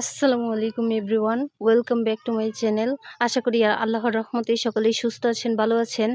আসসালামু আলাইকুম everyone, welcome back to my channel. আশা করি আল্লাহর রহমতে সকলেই সুস্থ আছেন, ভালো আছেন।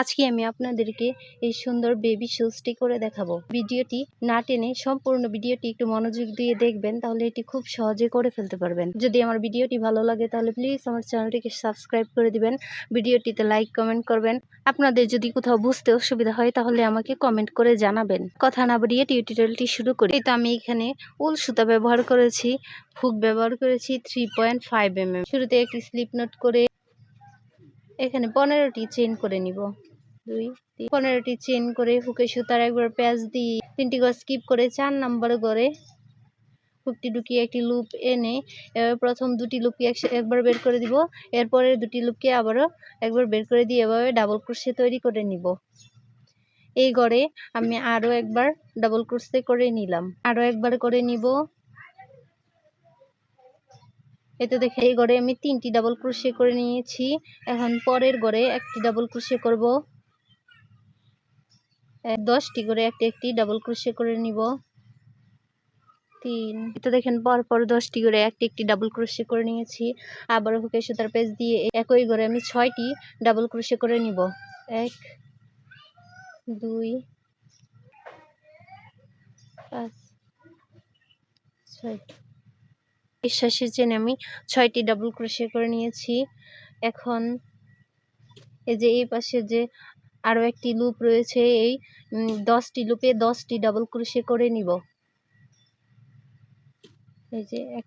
আজকে আমি আপনাদেরকে এই সুন্দর বেবি শুজটি করে দেখাবো। ভিডিওটি না টেনে সম্পূর্ণ ভিডিওটি একটু মনোযোগ দিয়ে দেখবেন, তাহলে এটি খুব সহজে করে ফেলতে পারবেন। যদি আমার ভিডিওটি ভালো লাগে, তাহলে প্লিজ আমার চ্যানেলটিকে সাবস্ক্রাইব করে দিবেন। ভিডিওটিতে লাইক কমেন্ট করবেন। আপনাদের যদি কোথাও বুঝতে অসুবিধা হয়, তাহলে আমাকে কমেন্ট করে জানাবেন। কথা না বাড়িয়ে টিউটোরিয়ালটি শুরু করি। তো আমি এখানে উল সুতা ব্যবহার করেছি। হুক ব্যবহার করেছি three point five M M শুরুতে একটি স্লিপ নোট করে এখানে পনেরোটি চেন করে নিব। দুই, তিন, পনেরোটি চেন করে হুকে সুতার একবার প্যাচ দিয়ে তিনটি গজ স্কিপ করে চার নাম্বার করে হুকটি ঢুকিয়ে একটি লুপ এনে প্রথম দুটি লুপকে একবার বের করে দিব। এরপরে দুটি লুপকে আবারও একবার বের করে দিয়ে এভাবে ডাবল ক্রোশে তৈরি করে নিব। এই গড়ে আমি আরও একবার ডাবল ক্রোশে করে নিলাম। আরও একবার করে নিব। এতে দেখে এই গড়ে আমি তিনটি ডাবল ক্রোশে করে নিয়েছি। এখন পরের গড়ে একটি ডাবল ক্রোশে করব। দশটি করে একটি একটি ডাবল ক্রোশে করে নিব। তিন তো দেখেন পর পর দশটি করে একটি একটি ডাবল ক্রোশে করে নিয়েছি। আবার হুকে সুতার পেজ দিয়ে একই ঘরে আমি ছয়টি ডাবল ক্রোশে করে নিব। এক, দুই, পাঁচ ছয় বিশ্বাসের চেনে আমি ছয়টি ডাবল ক্রোশে করে নিয়েছি। এখন এই যে এই পাশে যে আরও একটি লুপ রয়েছে, এই দশটি লুপে দশটি ডাবল ক্রোশে করে নিব। এই যে এক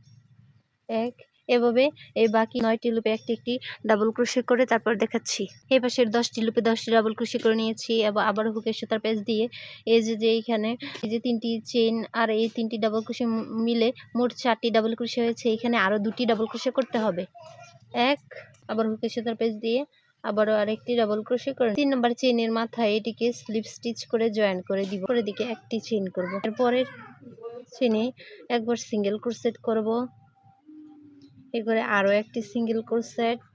এক এভাবে এই বাকি নয়টি লুপে একটি একটি ডাবল ক্রোশে করে তারপর দেখাচ্ছি। এই পাশের দশটি লুপে দশটি ডাবল ক্রোশে করে নিয়েছি এবং আবার হুকের সুতার পেজ দিয়ে। এই যে যে এইখানে এই যে তিনটি চেন আর এই তিনটি ডাবল ক্রোশে মিলে মোট চারটি ডাবল ক্রোশে হয়েছে। এখানে আরও দুটি ডাবল ক্রোশে করতে হবে। এক, আবার হুকের সুতার পেজ দিয়ে আবারও আরেকটি ডাবল ক্রোশে করে তিন নম্বর চেনের মাথায় এটিকে স্লিপ স্টিচ করে জয়েন করে দিব। করে দিকে একটি চেন করব। এরপরের চেনে একবার সিঙ্গেল ক্রোশেট করব। এরপরে আরও একটি সিঙ্গেল ক্রোশেট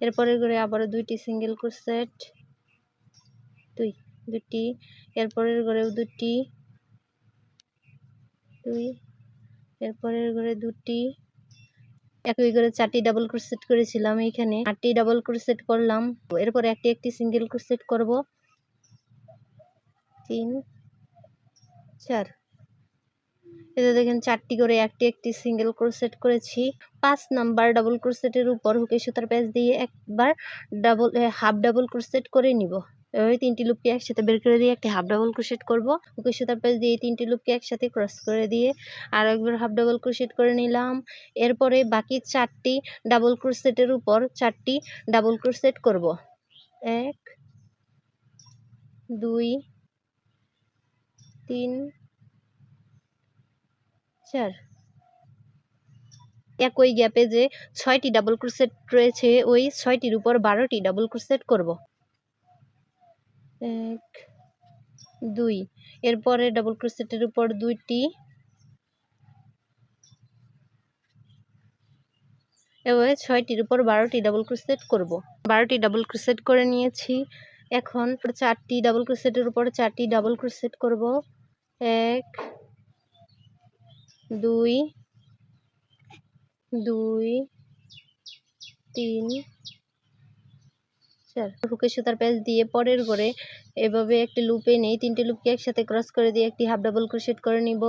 এরপরে করে আবারও দুইটি সিঙ্গেল ক্রোশেট দুই দুটি এরপরের ঘরেও দুটি দুই এরপরের ঘরে দুটি একই করে চারটি ডাবল ক্রোশেট করেছিলাম এইখানে আটটি ডাবল ক্রোশেট করলাম, এরপরে একটি একটি সিঙ্গেল ক্রোশেট করব, তিন, চার এতে দেখেন, চারটি করে একটি একটি সিঙ্গেল ক্রোশেট করেছি। পাঁচ নাম্বার ডাবল ক্রোশেটের উপর হুকে সুতার প্যাচ দিয়ে একবার ডাবল হাফ ডাবল ক্রোশেট করে নিব। এভাবে তিনটি লুপকে একসাথে বের করে দিয়ে একটি হাফ ডাবল ক্রোশেট করব। হুকে সুতার প্যাচ দিয়ে তিনটি লুপকে একসাথে ক্রস করে দিয়ে আর একবার হাফ ডাবল ক্রোশেট করে নিলাম। এরপরে বাকি চারটি ডাবল ক্রোশেটের উপর চারটি ডাবল ক্রোশেট করব। এক, দুই, তিন চার একই গ্যাপে যে ছয়টি ডাবল ক্রোশেট রয়েছে, ওই ছয়টির উপর বারোটি ডাবল ক্রোশেট করব। এক, দুই। এরপরে ডাবল ক্রোশেটের উপর দুইটি। এভাবে ছয়টির উপর বারোটি ডাবল ক্রোশেট করব। বারোটি ডাবল ক্রোশেট করে নিয়েছি। এখন চারটি ডাবল ক্রোশেটের উপর চারটি ডাবল ক্রোশেট করব। এক দুই দুই, তিন, চার। হুকের সুতার প্যাচ দিয়ে পরের ঘরে এভাবে একটি লুপে নেই তিনটি লুপকে একসাথে ক্রস করে দিয়ে একটি হাফ ডাবল ক্রোশেট করে নিব।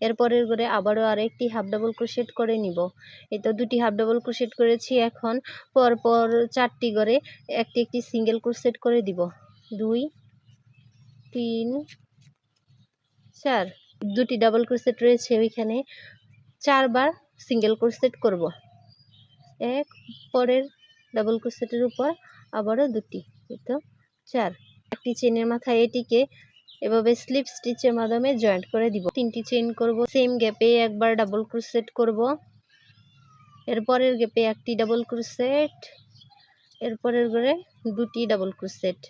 এর পরের ঘরে আবারও আর একটি হাফ ডাবল ক্রোশেট করে নিব। এই তো দুটি হাফ ডাবল ক্রোশেট করেছি এখন। পর পর চারটি ঘরে একটি একটি সিঙ্গেল ক্রোশেট করে দিব। দুই, তিন, চার। দুটি ডাবল ক্রোশেট রয়েছে ওইখানে। চারবার সিঙ্গেল ক্রোশেট করব। এক পরের ডাবল ক্রোশেটের উপর আবারও দুটি তো চার। একটি চেনের মাথায় এটিকে এভাবে স্লিপ স্টিচের মাধ্যমে জয়েন্ট করে দিব। তিনটি চেন করব সেম গ্যাপে একবার ডাবল ক্রোশেট করব। এরপরের গ্যাপে একটি ডাবল ক্রোশেট এরপরের ঘরে দুটি ডাবল ক্রোশেট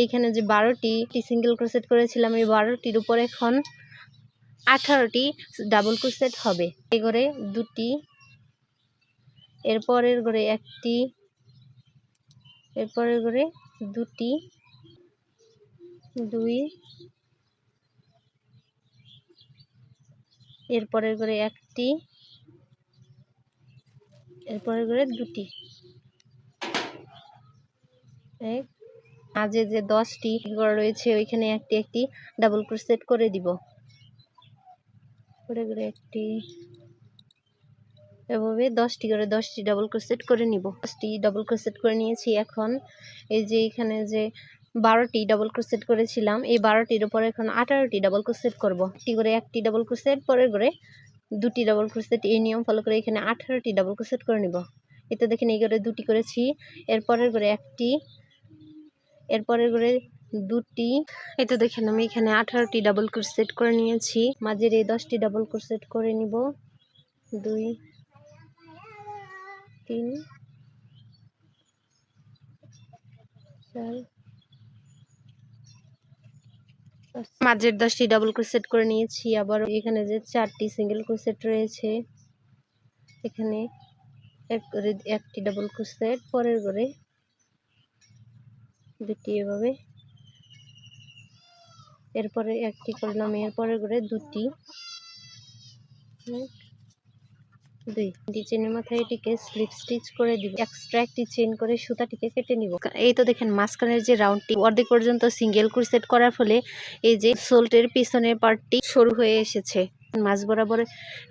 এইখানে যে বারোটি সিঙ্গেল ক্রোশেট করেছিলাম, এই বারোটির উপর এখন আঠারোটি ডাবল ক্রোশেট হবে। এই ঘরে দুটি এরপরের ঘরে একটি এরপরের ঘরে দুটি, দুই এরপরের ঘরে একটি এরপরের করে দুটি। এক, মাঝে যে দশটি ঘর রয়েছে, ওইখানে একটি একটি ডাবল ক্রোশেট করে দিব। করে করে একটি এভাবে দশটি করে, দশটি ডাবল ক্রোশেট করে নিব। দশটি ডাবল ক্রোশেট করে নিয়েছি এখন। এই যে এখানে যে বারোটি ডাবল ক্রোশেট করেছিলাম, এই বারোটির উপর এখন আঠারোটি ডাবল ক্রোশেট করব। একটি করে একটি ডাবল ক্রোশেট পরে করে দুটি ডাবল ক্রোশেট এই নিয়ম ফলো করে এখানে আঠারোটি ডাবল ক্রোশেট করে নিব। এতে দেখেন এই করে দুটি করেছি, এরপরের করে একটি, এরপরের করে দুটি। এই তো দেখেন আমি এখানে আঠারোটি ডাবল ক্রোশেট করে নিয়েছি। মাঝের এই দশটি ডাবল ক্রোশেট করে নিব। দুই, তিন, চার মাঝের দশটি ডাবল ক্রোশেট করে নিয়েছি। আবার এখানে যে চারটি সিঙ্গেল ক্রোশেট রয়েছে, এখানে এক করে একটি ডাবল ক্রোশেট পরের করে দুটি এভাবে এরপরে একটি করলাম এরপরে করে দুটি। দুই। চেনের মাথায় এটিকে স্লিপ স্টিচ করে দিব। এক্সট্রা একটি চেন করে সুতাটিকে কেটে নিব। এই তো দেখেন, মাঝখানের যে রাউন্ডটি, অর্ধেক পর্যন্ত সিঙ্গেল ক্রুসেট করার ফলে এই যে সোল্টের পিছনের পার্টটি সরু হয়ে এসেছে। মাঝ বরাবর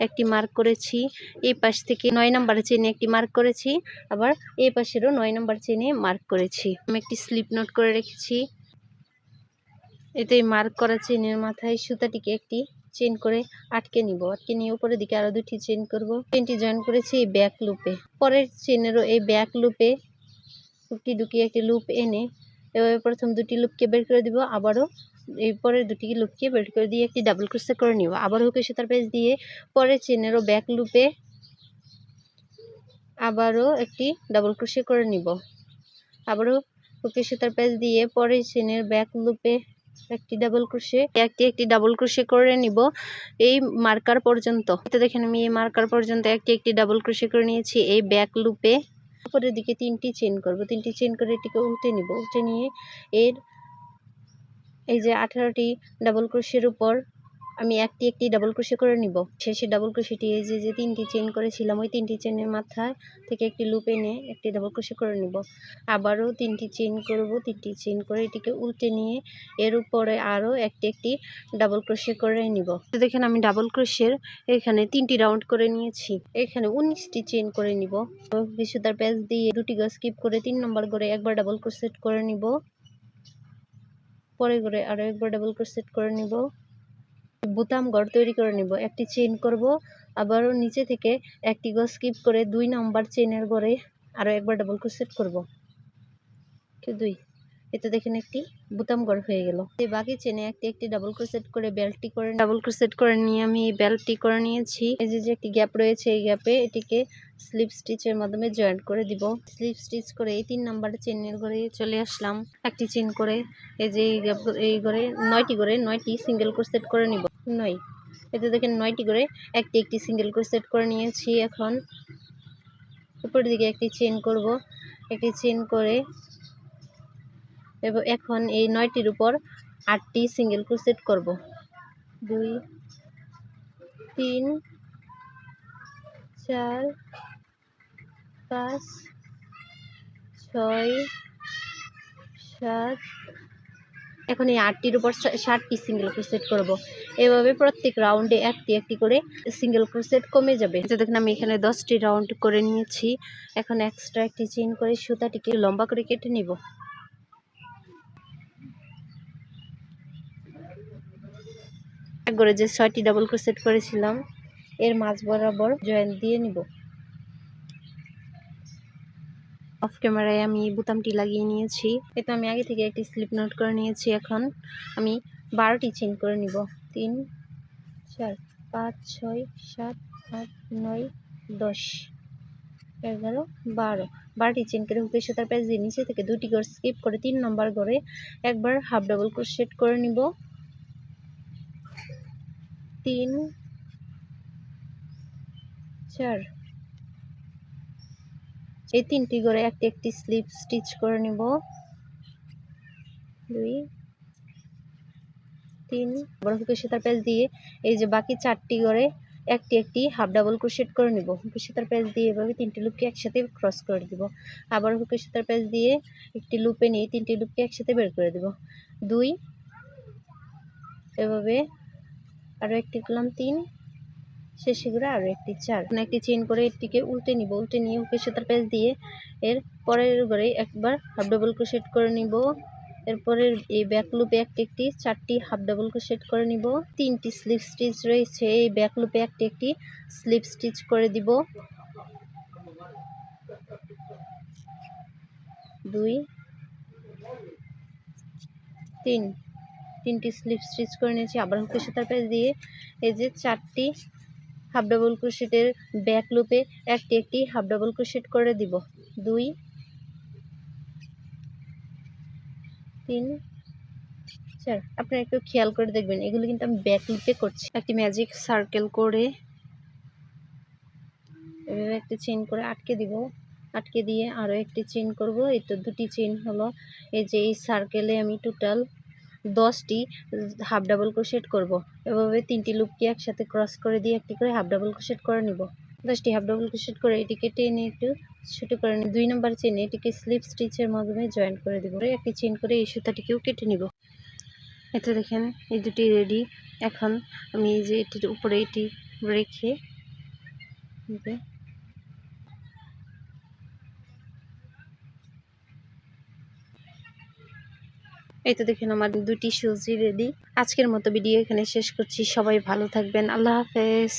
একটি মার্ক করেছি, এই পাশ থেকে নয় নাম্বার চেনে একটি মার্ক করেছি, আবার এই পাশেরও নয় নাম্বার চেনে মার্ক করেছি। আমি একটি স্লিপ নোট করে রেখেছি। এতে মার্ক করা চেনের মাথায় সুতাটিকে একটি চেন করে আটকে নিব। আটকে নিয়ে উপরের দিকে আরও দুটি চেন করব। চেনটি জয়েন করেছি এই ব্যাক লুপে। পরের চেনেরও এই ব্যাক লুপে হুকটি ঢুকিয়ে একটি লুপ এনে এভাবে প্রথম দুটি লুপকে বের করে দিব। আবারও এই পরের দুটি লুপকে বের করে দিয়ে একটি ডাবল ক্রোশে করে নিব। আবার হুকের সুতার পেজ দিয়ে পরের চেনেরও ব্যাক লুপে আবারও একটি ডাবল ক্রোশে করে নিব। আবারও হুকের সুতার পেজ দিয়ে পরের চেনের ব্যাক লুপে একটি ডাবল ক্রোশে একটি একটি ডাবল ক্রোশে করে নিব। এই মার্কার পর্যন্ত তো দেখেন আমি এই মার্কার পর্যন্ত একটি একটি ডাবল ক্রোশে করে নিয়েছি। এই ব্যাক লুপে উপরের দিকে তিনটি চেন করব। তিনটি চেন করে এটিকে উল্টে নিব। উল্টে নিয়ে এর এই যে আঠারোটি ডাবল ক্রোশের উপর আমি একটি একটি ডাবল ক্রোশে করে নিব। শেষে ডাবল ক্রোশেটি এই যে যে তিনটি চেন করেছিলাম, ওই তিনটি চেনের মাথায় থেকে একটি লুপ এনে একটি ডাবল ক্রোশে করে নিব। আবারও তিনটি চেন করব, তিনটি চেন করে এটিকে উল্টে নিয়ে এর উপরে আরও একটি একটি ডাবল ক্রোশে করে নিব। তো দেখেন আমি ডাবল ক্রোশের এখানে তিনটি রাউন্ড করে নিয়েছি। এখানে উনিশটি চেন করে নিব। সুতার প্যাচ দিয়ে দুটি গজ স্কিপ করে তিন নম্বর করে একবার ডাবল ক্রোশেট করে নিব। পরে করে আরও একবার ডাবল ক্রোশেট করে নিব। বুতাম গড় তৈরি করে নিব। একটি চেন করব, আবারও নিচে থেকে একটি গজ স্কিপ করে দুই নাম্বার চেনের গড়ে আরও একবার ডাবল ক্রোশেট করব। দুই। এতে দেখেন একটি বুতাম ঘর হয়ে গেল। এই বাকি চেনে একটি একটি ডাবল ক্রোশেট করে বেল্টটি করে ডাবল ক্রোশেট করে নিয়ে আমি এই বেল্টটি করে নিয়েছি। এই যে যে একটি গ্যাপ রয়েছে, এই গ্যাপে এটিকে স্লিপ স্টিচের মাধ্যমে জয়েন্ট করে দিব। স্লিপ স্টিচ করে এই তিন নাম্বার চেনের ঘরে চলে আসলাম। একটি চেন করে এই যে, এই গ্যাপ এই ঘরে নয়টি করে নয়টি সিঙ্গেল ক্রোশেট করে নিব। নয়। এতে দেখেন নয়টি করে একটি একটি সিঙ্গেল ক্রোশেট করে নিয়েছি এখন। উপরের দিকে একটি চেন করব। একটি চেন করে এবং এখন এই নয়টির উপর আটটি সিঙ্গেল ক্রোশেট করব। দুই, তিন, চার, পাঁচ, ছয়, সাত। এখন এই আটটির উপর ষাটটি সিঙ্গেল ক্রোশেট করব। এভাবে প্রত্যেক রাউন্ডে একটি একটি করে সিঙ্গেল ক্রোশেট কমে যাবে। দেখেন, আমি এখানে দশটি রাউন্ড করে নিয়েছি। এখন এক্সট্রা একটি চেন করে সুতাটিকে লম্বা করে কেটে নিব। করে যে ছয়টি ডাবল ক্রোশেট করেছিলাম, এর মাঝ বরাবর জয়েন দিয়ে নিব। অফ ক্যামেরায় আমি বোতামটি লাগিয়ে নিয়েছি। এটা আমি আগে থেকে একটি স্লিপ নোট করে নিয়েছি। এখন আমি বারোটি চেন করে নিব। তিন, চার, পাঁচ, ছয়, সাত, আট, নয়, দশ, এগারো, বারো। বারোটি চেন করে হুকের সুতার প্যাচ নিচে থেকে দুটি করে স্কিপ করে তিন নম্বর করে একবার হাফ ডাবল ক্রোশেট করে নিব। তিন। চার। এই তিনটি করে একটি একটি স্লিপ স্টিচ করে নিব। দুই। তিন। হুকের সুতার প্যাচ দিয়ে এই যে বাকি চারটি করে একটি একটি হাফ ডাবল ক্রোশেট করে নিব। হুকের সুতার প্যাচ দিয়ে এভাবে তিনটি লুপকে একসাথে ক্রস করে দিব। আবার হুকের সুতার প্যাচ দিয়ে একটি লুপে নিয়ে তিনটি লুপকে একসাথে বের করে দিব। দুই। এভাবে আরও একটি করলাম তিন, শেষে করে আরও একটি চার। একটি চেন করে এটিকে উল্টে নিব, উল্টে নিয়ে হুকের সুতার প্যাচ দিয়ে এর পরের ঘরে একবার হাফ ডাবল ক্রোশেট করে নিব। এরপরে এই ব্যাক লুপে একটি একটি চারটি হাফ ডাবল ক্রোশেট করে নিব। তিনটি স্লিপ স্টিচ রয়েছে, এই ব্যাক লুপে একটি একটি স্লিপ স্টিচ করে দিব। দুই, তিন। তিনটি স্লিপ স্টিচ করে নিয়েছি। আবার হুকের সুতার প্যাচ দিয়ে এই যে চারটি হাফ ডাবল ক্রোশেটের ব্যাক লুপে একটি একটি হাফ ডাবল ক্রোশেট করে দিব। দুই তিন চার। আপনারা একটু খেয়াল করে দেখবেন এগুলো কিন্তু আমি ব্যাক লুপে করছি। একটি ম্যাজিক সার্কেল করে এভাবে একটি চেন করে আটকে দিব। আটকে দিয়ে আরও একটি চেন করব। এই তো দুটি চেন হলো। এই যে এই সার্কেলে আমি টোটাল দশটি, হাফ ডাবল ক্রোশেট করব। এভাবে তিনটি লুপকে একসাথে ক্রস করে দিয়ে একটি করে হাফ ডাবল ক্রোশেট করে নিব। দশটি হাফ ডাবল ক্রোশেট করে এটিকে টেনে একটু ছোটো করে নিই দুই নম্বর চেনে এটিকে স্লিপ স্টিচের মাধ্যমে জয়েন করে দিব। একটি চেন করে এই সুতাটিকেও কেটে নিব। এতে দেখেন এই দুটি রেডি। এখন আমি এই যে এটির উপরে এটি রেখে এই তো দেখুন আমার দুটি সুজি রেডি আজকের মতো ভিডিও এখানে শেষ করছি। সবাই ভালো থাকবেন। আল্লাহ হাফেজ।